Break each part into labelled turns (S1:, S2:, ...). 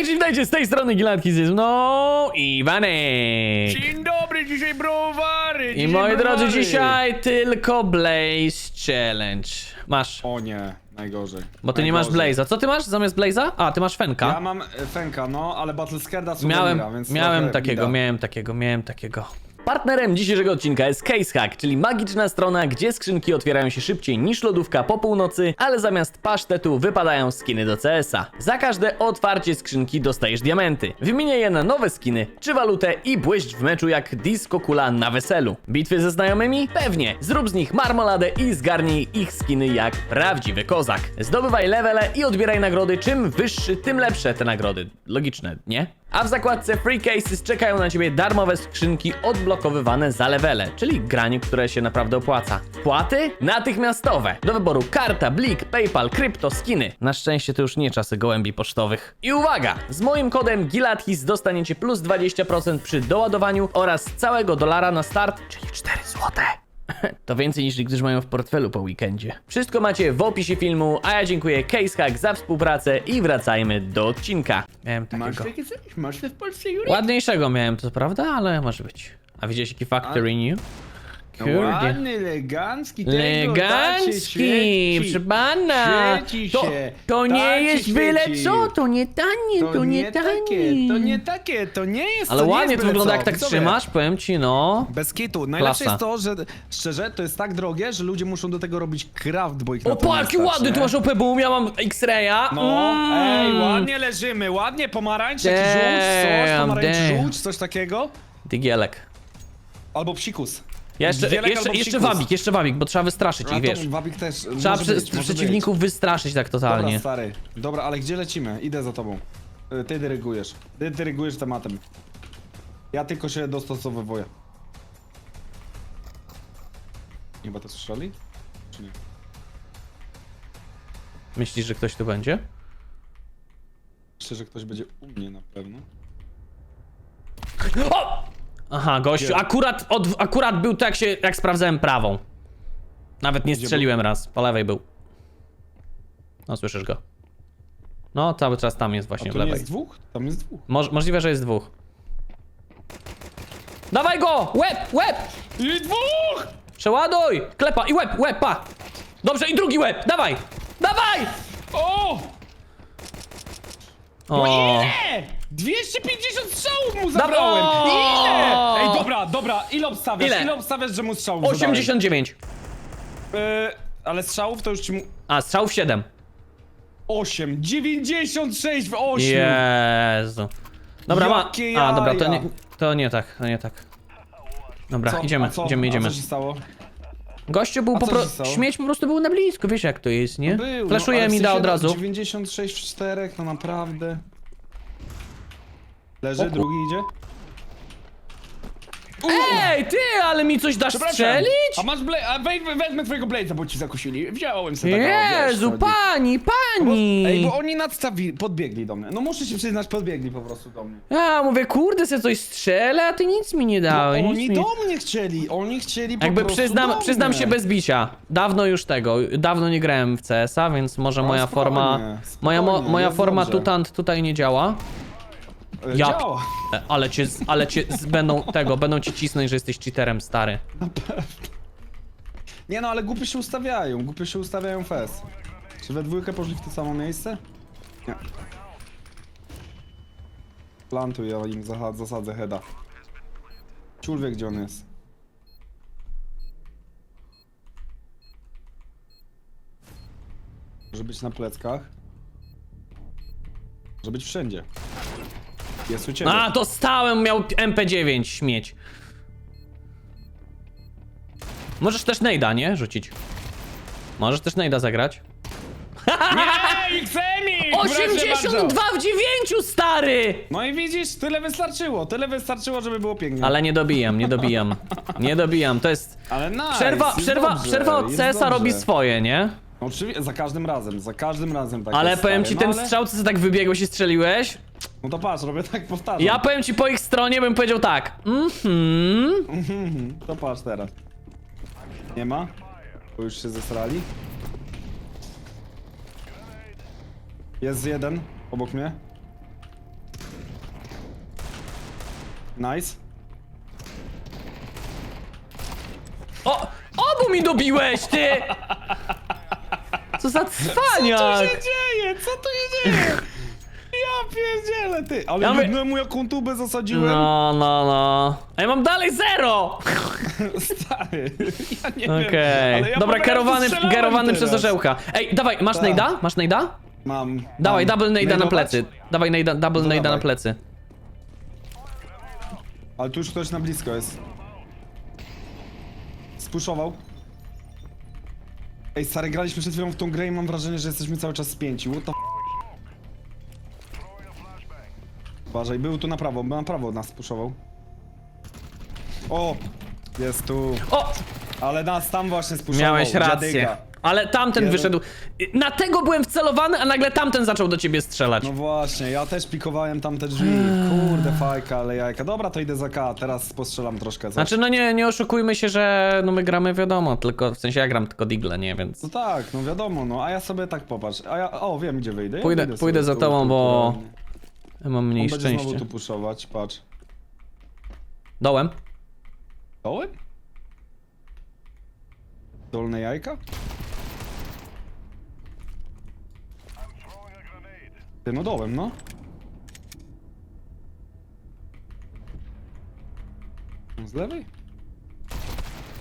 S1: Cześć, witajcie z tej strony Gilatki ze mną Iwanek.
S2: Dzień dobry, dzisiaj browary!
S1: I
S2: dzisiaj
S1: moi drodzy,
S2: browary.
S1: dzisiaj tylko Blaze Challenge. Masz,
S2: O nie, najgorzej.
S1: bo ty nie masz
S2: Najgorzej.
S1: Blaze'a. Co ty masz zamiast Blaze'a? A, ty masz Fenka.
S2: Ja mam e, Fenka, no, ale Battlescarda Słowomira,
S1: Miałem,
S2: więc
S1: miałem
S2: trochę
S1: takiego,
S2: bida.
S1: miałem takiego, miałem takiego. Partnerem dzisiejszego odcinka jest CaseHack, czyli magiczna strona, gdzie skrzynki otwierają się szybciej niż lodówka po północy, ale zamiast pasztetu wypadają skiny do CS-a. Za każde otwarcie skrzynki dostajesz diamenty. Wymieniaj je na nowe skiny czy walutę i błyszcz w meczu jak disco kula na weselu. Bitwy ze znajomymi? Pewnie. Zrób z nich marmoladę i zgarnij ich skiny jak prawdziwy kozak. Zdobywaj levele i odbieraj nagrody. Czym wyższy, tym lepsze te nagrody. Logiczne, nie? A w zakładce Free Cases czekają na Ciebie darmowe skrzynki odblokowywane za levele, czyli granie, które się naprawdę opłaca. Płaty? Natychmiastowe. Do wyboru karta, blik, PayPal, krypto, skiny. Na szczęście to już nie czasy gołębi pocztowych. I uwaga! Z moim kodem GILATHIS dostaniecie plus 20% przy doładowaniu oraz całego dolara na start, czyli 4 złote. To więcej niż niektórzy mają w portfelu po weekendzie. Wszystko macie w opisie filmu, a ja dziękuję CaseHack za współpracę i wracajmy do odcinka. Miałem
S2: Masz
S1: takiego...
S2: takie coś? Masz te w Polsce?
S1: Ładniejszego miałem, to prawda, ale może być. A widziałeś jaki Factory New? Kurde.
S2: Ładny, elegancki, tego,
S1: Elegancki,
S2: tak świeci.
S1: proszę pana.
S2: Świeci
S1: To,
S2: się,
S1: to nie
S2: tak się
S1: jest byle
S2: świeci.
S1: co, to nie tanie, to, nie, tanie.
S2: takie, to nie takie, to nie jest
S1: Ale
S2: to nie
S1: ładnie
S2: jest
S1: to
S2: byle
S1: wygląda
S2: co.
S1: jak tak
S2: Widzowie,
S1: trzymasz, powiem ci, no.
S2: Bez kitu. Najlepsze
S1: Klasa.
S2: jest to, że szczerze, to jest tak drogie, że ludzie muszą do tego robić craft, bo ich na
S1: O,
S2: to nie
S1: jaki
S2: stać,
S1: ładny,
S2: nie?
S1: tu masz OP Boom, ja mam X-Raya.
S2: No, ej,
S1: Mm.
S2: ładnie leżymy, ładnie, pomarańcz, jakiś żółć, coś,
S1: Damn,
S2: pomarańcz,
S1: damn.
S2: żółć, coś takiego.
S1: Digielek.
S2: Albo psikus.
S1: Jeszcze,
S2: Digielek
S1: jeszcze,
S2: albo
S1: jeszcze
S2: psikus.
S1: wabik, jeszcze wabik, bo trzeba wystraszyć
S2: A
S1: ich,
S2: to
S1: wiesz.
S2: Wabik też,
S1: Trzeba
S2: może
S1: przy,
S2: być, może
S1: przeciwników wystraszyć tak
S2: Być. Dobra,
S1: totalnie.
S2: stary. Dobra, ale gdzie lecimy? Idę za tobą. Y, Ty dyrygujesz. Ty dyrygujesz tematem. Ja tylko się dostosowywuję. Chyba to słyszeli? Czy nie?
S1: Myślisz, że ktoś tu będzie?
S2: Myślę, że ktoś będzie u mnie na pewno.
S1: O! Aha, gościu,
S2: Gdzie?
S1: akurat, od, akurat był tak się, jak sprawdzałem prawą. Nawet nie
S2: Gdzie
S1: strzeliłem raz, po lewej był. No, słyszysz go. No, cały czas tam jest
S2: A
S1: właśnie w
S2: tu nie
S1: lewej.
S2: jest dwóch? Tam jest dwóch.
S1: Moż, możliwe, że jest dwóch. Dawaj go! Łeb, łeb!
S2: I dwóch!
S1: Przeładuj! Klepa i łeb, łeb, pa! Dobrze, i drugi łeb, dawaj! Dawaj!
S2: O!
S1: O,
S2: Ile? 250 strzałów mu zabrałem! Obstawiasz?
S1: Ile?
S2: Ile, obstawiasz, że mu strzałów zadałem?
S1: 89.
S2: Yy, ale strzałów to już ci mu...
S1: A, strzałów 7.
S2: 8, 96 w 8!
S1: Jezu. Dobra, ma...
S2: Jakie
S1: A, dobra, to
S2: jaja.
S1: nie, to nie tak, to nie tak. Dobra,
S2: Co?
S1: idziemy,
S2: A co?
S1: idziemy,
S2: A
S1: idziemy.
S2: co się stało?
S1: Gościu był
S2: A
S1: po
S2: co
S1: prostu.
S2: stało?
S1: Śmieć po prostu był na blisko, wiesz jak to jest, nie?
S2: Był,
S1: Fleszuje
S2: ale w
S1: mi da
S2: sensie
S1: od razu.
S2: 96 w 4, no naprawdę. Leży,
S1: O
S2: drugi idzie.
S1: Ej, ty, ale mi coś dasz strzelić?
S2: A masz blade, a wej, wezmę twojego blade'a, bo ci zakusili. Wziąłem sobie wiesz,
S1: Jezu,
S2: chodzi.
S1: pani,
S2: Bo,
S1: pani!
S2: ej, bo oni nadstawi, podbiegli do mnie. No muszę się przyznać, podbiegli po prostu do mnie.
S1: Ja mówię, kurde, se coś strzelę, a ty nic mi nie dałeś. nic
S2: oni
S1: mi...
S2: do mnie chcieli, oni chcieli po
S1: Jakby
S2: prostu
S1: przyznam,
S2: do
S1: przyznam
S2: mnie.
S1: się bez bicia. Dawno już tego, dawno nie grałem w CS-a, więc może
S2: No,
S1: moja
S2: spokojnie,
S1: forma. Moja, mo,
S2: spokojnie,
S1: moja
S2: jest
S1: forma
S2: dobrze.
S1: tutant tutaj nie działa.
S2: E,
S1: Ja-
S2: Działa.
S1: Ale cię, z- ale cię z, będą tego, będą ci cisnąć, że jesteś cheaterem, stary.
S2: Nie no, ale głupio się ustawiają, głupio się ustawiają fest. Czy we dwójkę poszli w to samo miejsce? Nie. Plantuj, ja im zaha- zasadzę heada. Ciul wie gdzie on jest. Może być na pleckach. Może być wszędzie. Jest u ciebie.
S1: A, to stałem, miał MP9 śmieć. Możesz też Nejda, nie? Rzucić. Możesz też Nejda zagrać.
S2: Nie, Xemi!
S1: 82 w 9, stary!
S2: No i widzisz, tyle wystarczyło, tyle wystarczyło, żeby było pięknie.
S1: Ale nie dobijam, nie dobijam. Nie dobijam, to jest...
S2: Ale nice,
S1: Przerwa,
S2: jest
S1: przerwa,
S2: dobrze,
S1: przerwa od
S2: jest
S1: CS-a
S2: dobrze.
S1: robi swoje, nie?
S2: Oczywiście, za każdym razem, za każdym razem tak
S1: Ale
S2: jest,
S1: powiem
S2: stary,
S1: ci, ten
S2: no ale-
S1: strzał, co ty tak wybiegłeś i strzeliłeś,
S2: No to patrz, robię tak, powtarzam.
S1: ja powiem ci po ich stronie bym powiedział tak. Mhm.
S2: Mhm, to patrz teraz. Nie ma? Bo już się zesrali. Jest jeden, obok mnie. Nice.
S1: O! Obu mi dobiłeś, ty! Co za
S2: Co
S1: cwaniak!
S2: tu się dzieje? Co tu się dzieje? Pierdzielę, ty. Ale
S1: Ja
S2: ja
S1: my-
S2: jednemu jaką tubę zasadziłem.
S1: No, no, no. A ja mam dalej zero!
S2: Stary, ja nie wiem.
S1: Okej.
S2: ale ja
S1: Dobra,
S2: po prostu
S1: kierowany,
S2: strzelałem
S1: kierowany przez
S2: teraz.
S1: orzełka. Ej, dawaj, masz
S2: Tak.
S1: nejda? Masz nejda?
S2: Mam.
S1: Dawaj,
S2: mam.
S1: double nejda na
S2: Najdować?
S1: plecy. Dawaj nejda, double
S2: No
S1: nejda na
S2: dawaj.
S1: plecy.
S2: Ale tu już ktoś na blisko jest. Spuszował. Ej, stary, graliśmy przed chwilą w tą grę i mam wrażenie, że jesteśmy cały czas spięci. What the f- Uważaj, był tu na prawo, na prawo nas spuszował. O! Jest tu.
S1: O!
S2: Ale nas tam właśnie spuszował.
S1: Miałeś rację.
S2: dziadyga.
S1: Ale tamten
S2: Jeden.
S1: wyszedł. Na tego byłem wcelowany, a nagle tamten zaczął do ciebie strzelać.
S2: No właśnie, ja też pikowałem tam te drzwi. Kurde, fajka, ale jajka. Dobra, to idę za K, teraz postrzelam troszkę. Coś.
S1: Znaczy, no nie, nie oszukujmy się, że no my gramy wiadomo, tylko w sensie ja gram tylko Digle, nie, więc.
S2: No tak, no wiadomo, no, a ja sobie tak popatrz. A ja, o, wiem gdzie wyjdę. Ja
S1: Pójdę-
S2: wyjdę
S1: pójdę za
S2: tu,
S1: tobą,
S2: tu,
S1: bo
S2: tu.
S1: Ja mam
S2: On
S1: mniej
S2: będzie znowu
S1: szczęścia.
S2: tu puszować, patrz.
S1: Dołem?
S2: Dołem? Dolne jajka? Ty, no dołem, no. Z lewej?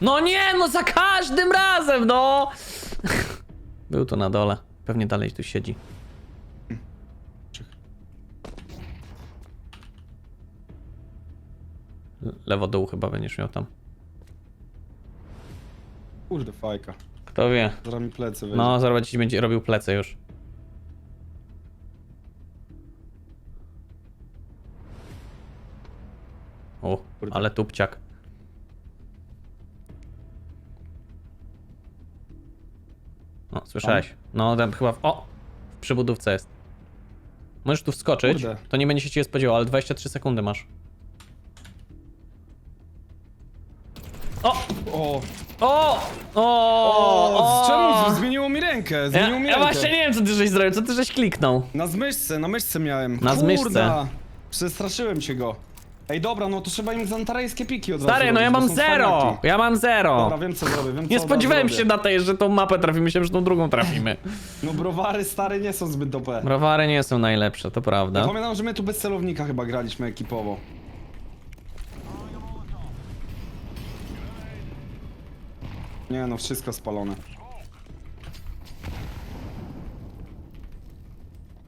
S1: No nie, no za każdym razem, no! Był to na dole. Pewnie dalej tu siedzi. Lewo dół chyba będziesz miał tam.
S2: Kurde, fajka.
S1: Kto wie.
S2: Zaraz mi plecy wejdzie.
S1: No, zaraz ci będzie robił plecy już. O,
S2: Kurde.
S1: ale tupciak. O, słyszałeś? No, tam chyba w... O! W przybudówce jest. Możesz tu wskoczyć,
S2: Kurde.
S1: to nie będzie się ciebie spodziewał, ale 23 sekundy masz. O!
S2: O!
S1: O! O!
S2: O! Czemu zmieniło mi rękę? Zmieniło
S1: Ja,
S2: mi
S1: ja
S2: rękę.
S1: właśnie nie wiem, co ty żeś zrobił, co ty żeś kliknął.
S2: Na zmyszce, na myszce miałem.
S1: Na zmyszce.
S2: Kurda, Przestraszyłem się go. Ej, dobra, no to trzeba im zantarejskie piki od razu
S1: Stary, no ja
S2: bo
S1: mam
S2: są
S1: zero! Ja mam zero!
S2: Dobra, wiem co zrobię, wiem
S1: Nie
S2: co od
S1: spodziewałem się
S2: zrobię.
S1: na tej, że tą mapę trafimy, myślałem, że tą drugą trafimy.
S2: No browary stare nie są zbyt dope.
S1: Browary nie są najlepsze, to prawda.
S2: pamiętam, że my tu bez celownika chyba graliśmy ekipowo. Nie no, wszystko spalone.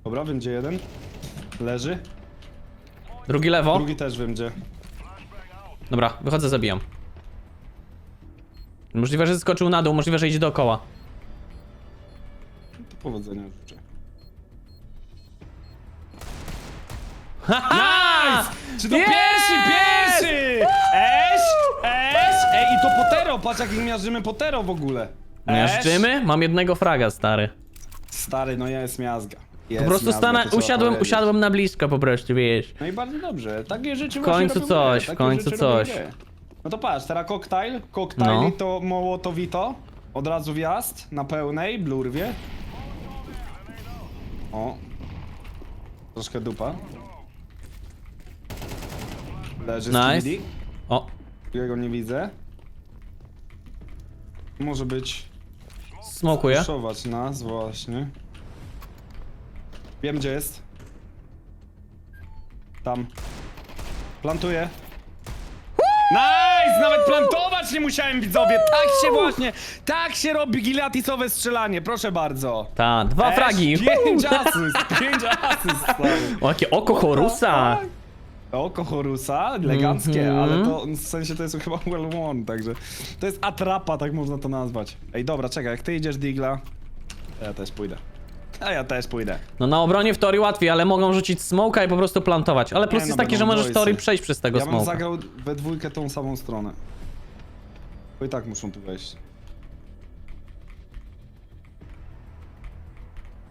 S2: Dobra, wiem gdzie jeden. Leży.
S1: Drugi lewo.
S2: Drugi też wiem gdzie.
S1: Dobra, wychodzę, zabijam. Możliwe, że skoczył na dół, możliwe, że idzie dookoła.
S2: To powodzenia życzę.
S1: Haha!
S2: Czy to
S1: Jest!
S2: pierwszy, pierwszy! I to potero, patrz jak miażdżymy potero w ogóle.
S1: Miażdżymy? Mam jednego fraga, stary.
S2: Stary, no jest miazga. Jest
S1: Po prostu
S2: miazga,
S1: stanę,
S2: to trzeba
S1: usiadłem,
S2: powiedzieć.
S1: usiadłem na blisko po prostu, wiesz.
S2: No i bardzo dobrze, takie rzeczy
S1: W
S2: właśnie
S1: końcu
S2: robią
S1: coś, w
S2: takie
S1: końcu
S2: rzeczy robią
S1: coś.
S2: No to patrz, teraz koktajl,
S1: No.
S2: koktajli to mołotowito. Od razu wjazd na pełnej, blurwie. O. Troszkę dupa. Leży
S1: Nice.
S2: nice.
S1: O,
S2: Jego nie widzę. Może być
S1: smokuję.
S2: puszować nas właśnie. Wiem gdzie jest. Tam. Plantuję. Nice! Nawet plantować nie musiałem widzowie! Tak się właśnie, tak się robi gilatisowe strzelanie, proszę bardzo.
S1: Ta, dwa fragi.
S2: Pięć asyst, pięć asyst, stary.
S1: O, jakie oko Horusa.
S2: Tak. Oko Horusa, eleganckie,
S1: Mhm.
S2: ale to w sensie to jest chyba well worn, także to jest atrapa, tak można to nazwać. Ej, dobra, czekaj, jak ty idziesz Digla, ja też pójdę. A ja też pójdę.
S1: No na obronie w teorii łatwiej, ale mogą rzucić smoka i po prostu plantować. Ale plus
S2: no,
S1: jest taki, że
S2: będą
S1: możesz w teorii przejść przez tego
S2: Ja bym
S1: smoka.
S2: zagrał we dwójkę tą samą stronę. Bo i tak muszą tu wejść.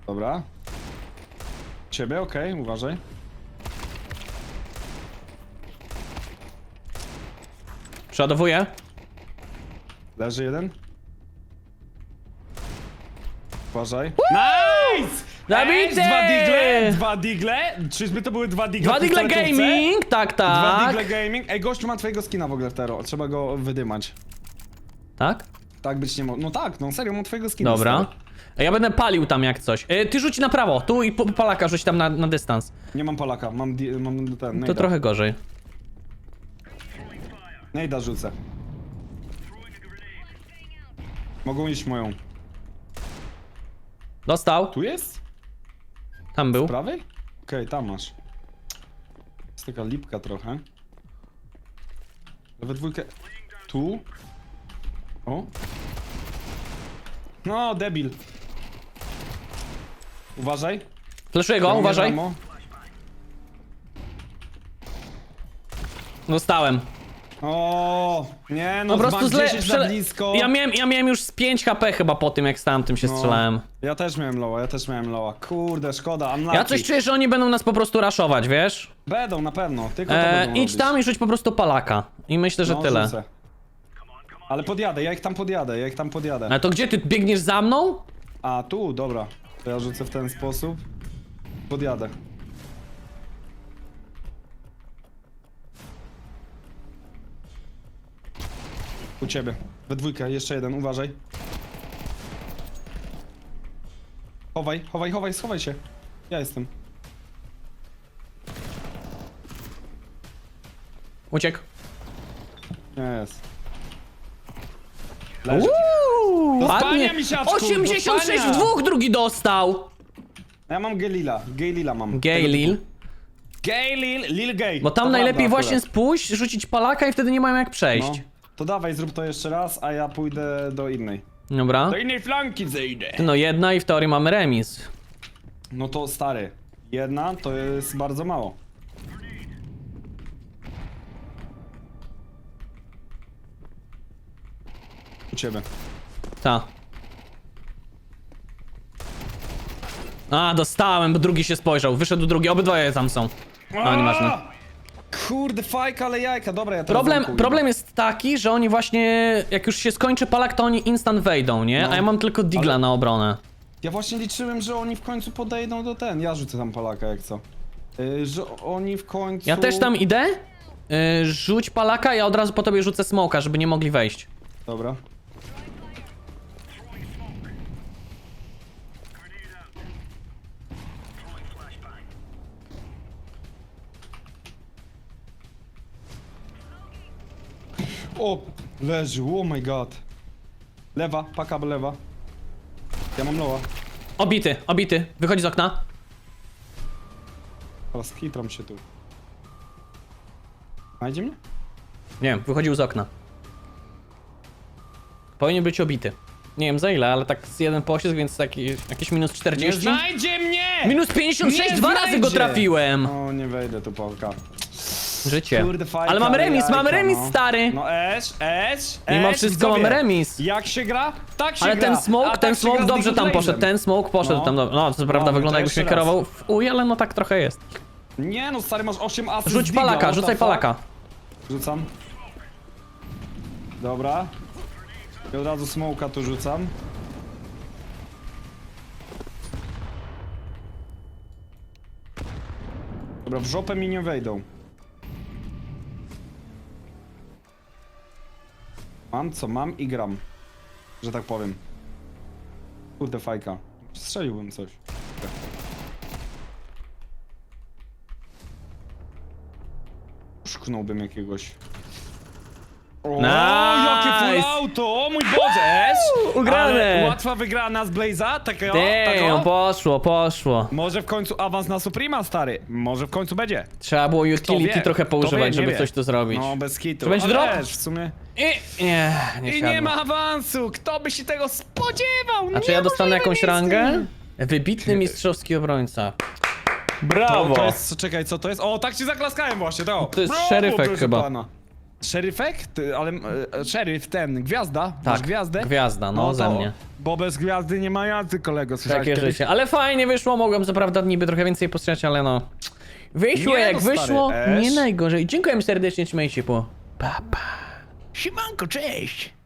S2: Dobra. Ciebie, okej, uważaj.
S1: Przeładowuję.
S2: Leży jeden. Uważaj. Nice!
S1: Zabity!
S2: dwa digle, dwa digle. Czyżby to były dwa digle?
S1: Dwa
S2: w tej
S1: Digle? Gaming, tak,
S2: Dwa
S1: tak.
S2: digle gaming. Ej, gościu ma twojego skina w ogóle w tero. Trzeba go wydymać.
S1: Tak?
S2: Tak być nie może. No tak, no serio, mam twojego skina.
S1: Dobra.
S2: stary.
S1: Ja będę palił tam jak coś. E, Ty rzuć na prawo, tu i po- Polaka rzuć tam na, na dystans.
S2: Nie mam palaka, mam, di- mam ten,
S1: To
S2: nejda.
S1: trochę gorzej.
S2: Nejda rzucę. Mogą iść moją.
S1: Dostał,
S2: Tu jest?
S1: tam był.
S2: Prawej? Okej, tam masz. Jest taka lipka trochę. We dwójkę. Tu? O? No, debil. Uważaj.
S1: Fleszuję go, uważaj.
S2: ammo.
S1: Dostałem.
S2: O, nie no,
S1: Po prostu.
S2: 10 za blisko.
S1: Ja miałem, ja miałem już z 5 HP chyba po tym, jak z tamtym się
S2: No.
S1: strzelałem.
S2: Ja też miałem loła, ja też miałem loła. Kurde, szkoda, unlucky.
S1: Ja coś czuję, że oni będą nas po prostu raszować, wiesz?
S2: Będą, na pewno, tylko to
S1: E,
S2: będą
S1: idź
S2: robić.
S1: tam i rzuć po prostu palaka. I myślę, że
S2: no,
S1: tyle.
S2: Rzucę. Ale podjadę, ja ich tam podjadę, ja ich tam podjadę.
S1: Ale to gdzie ty biegniesz za mną?
S2: A, tu, dobra. To ja rzucę w ten sposób. Podjadę. U ciebie. We dwójkę, jeszcze jeden, uważaj. Chowaj, chowaj, chowaj, schowaj się. Ja jestem.
S1: Uciekł.
S2: Jest. Leży.
S1: Uuu,
S2: Do
S1: ładnie.
S2: misiaczku,
S1: 86
S2: do
S1: w dwóch drugi dostał.
S2: Ja mam Gelila, Gelila mam.
S1: Gay
S2: Tego
S1: Lil.
S2: typu. Gay Lil, Lil Gay.
S1: Bo tam
S2: To
S1: najlepiej
S2: prawda
S1: właśnie
S2: akurat.
S1: spójść, rzucić palaka i wtedy nie mają jak przejść.
S2: No. To dawaj, zrób to jeszcze raz, a ja pójdę do innej.
S1: Dobra.
S2: Do innej flanki zejdę.
S1: No jedna i w teorii mamy remis.
S2: No to stary, jedna to jest bardzo mało. U ciebie.
S1: Ta. A, dostałem, bo drugi się spojrzał. Wyszedł drugi, obydwoje tam są. No, nieważne.
S2: A! Kurde, fajka, ale jajka, dobra, ja teraz
S1: Problem, problem jest taki, że oni właśnie, jak już się skończy palak, to oni instant wejdą, nie?
S2: No.
S1: A ja mam tylko digla
S2: Ale-
S1: na obronę.
S2: Ja właśnie liczyłem, że oni w końcu podejdą do ten. Ja rzucę tam palaka, jak co. Yy, że oni w końcu...
S1: Ja też tam idę. Yy, rzuć palaka, ja od razu po tobie rzucę smoka, żeby nie mogli wejść.
S2: Dobra. O, leży, oh my god. Lewa, paka lewa. Ja mam loła.
S1: Obity, obity. Wychodzi z okna.
S2: Teraz hitram się tu. Znajdzie mnie?
S1: Nie wiem, wychodził z okna. Powinien być obity. Nie wiem za ile, ale tak z jeden pocisk, więc taki, jakieś minus 40.
S2: znajdzie mnie!
S1: Minus 56,
S2: Nie
S1: dwa razy go
S2: znajdzie!
S1: trafiłem.
S2: O, nie wejdę tu Polka.
S1: Życie.
S2: Kurde, fajka,
S1: Ale mamy remis,
S2: jajka,
S1: mamy remis,
S2: no.
S1: stary.
S2: No esz, esz,
S1: Mimo wszystko
S2: widzowie.
S1: mamy remis.
S2: Jak się gra? Tak się
S1: Ale
S2: gra.
S1: ten
S2: A
S1: smoke,
S2: tak
S1: ten
S2: się
S1: smoke
S2: z
S1: dobrze tam poszedł, ten smoke poszedł
S2: No.
S1: tam dobrze. No, co prawda
S2: Mamy,
S1: wygląda
S2: to
S1: jakbyś mnie
S2: jeszcze raz.
S1: kierował w uj, ale no tak trochę jest.
S2: Nie no, stary, masz 8 asyst
S1: Rzuć
S2: digla,
S1: palaka,
S2: what the
S1: rzucaj
S2: fuck?
S1: palaka.
S2: Rzucam. Dobra. I od razu smoka tu rzucam. Dobra, w żopę mi nie wejdą. Mam co mam i gram. Że tak powiem. Kurde fajka. Strzeliłbym coś. Szknąłbym jakiegoś. O,
S1: Nice!
S2: jakie full auto! O mój Boże!
S1: Ugrane!
S2: Ale Łatwa wygrana z Blaze'a? Takiego?
S1: Damn,
S2: takiego?
S1: poszło, poszło.
S2: Może w końcu awans na Suprema, stary. Może w końcu będzie.
S1: Trzeba było
S2: Kto
S1: utility
S2: wie?
S1: trochę
S2: Kto wie,
S1: poużywać,
S2: nie
S1: żeby
S2: wie.
S1: coś tu zrobić.
S2: No, bez kitu.
S1: Czy będzie
S2: Ale
S1: drop?
S2: Wiesz, w sumie...
S1: I nie, nie
S2: I
S1: siadło.
S2: nie ma awansu! Kto by się tego spodziewał?
S1: A czy ja dostanę jakąś rangę? Wybitny mistrzowski obrońca. Brawo!
S2: to jest, czekaj, co to jest? O, tak ci zaklaskałem właśnie, to.
S1: To jest
S2: Brawo,
S1: szeryfek
S2: proszę
S1: chyba.
S2: Pana. Szeryfek? Ty, ale e, szeryf ten, gwiazda? Masz
S1: Tak,
S2: gwiazdę?
S1: gwiazda, no, ze
S2: to-
S1: mnie.
S2: Bo bez gwiazdy nie ma jazdy, kolego. Słyszałeś
S1: Takie
S2: kiedyś?
S1: życie. Ale fajnie wyszło, mogłem co prawda niby trochę więcej postrzelać, ale no. Wyszło
S2: Nie
S1: jak
S2: no, stary,
S1: wyszło, nie najgorzej. Dziękujemy serdecznie, trzymajcie się po. Pa, pa.
S2: Siemanko, cześć!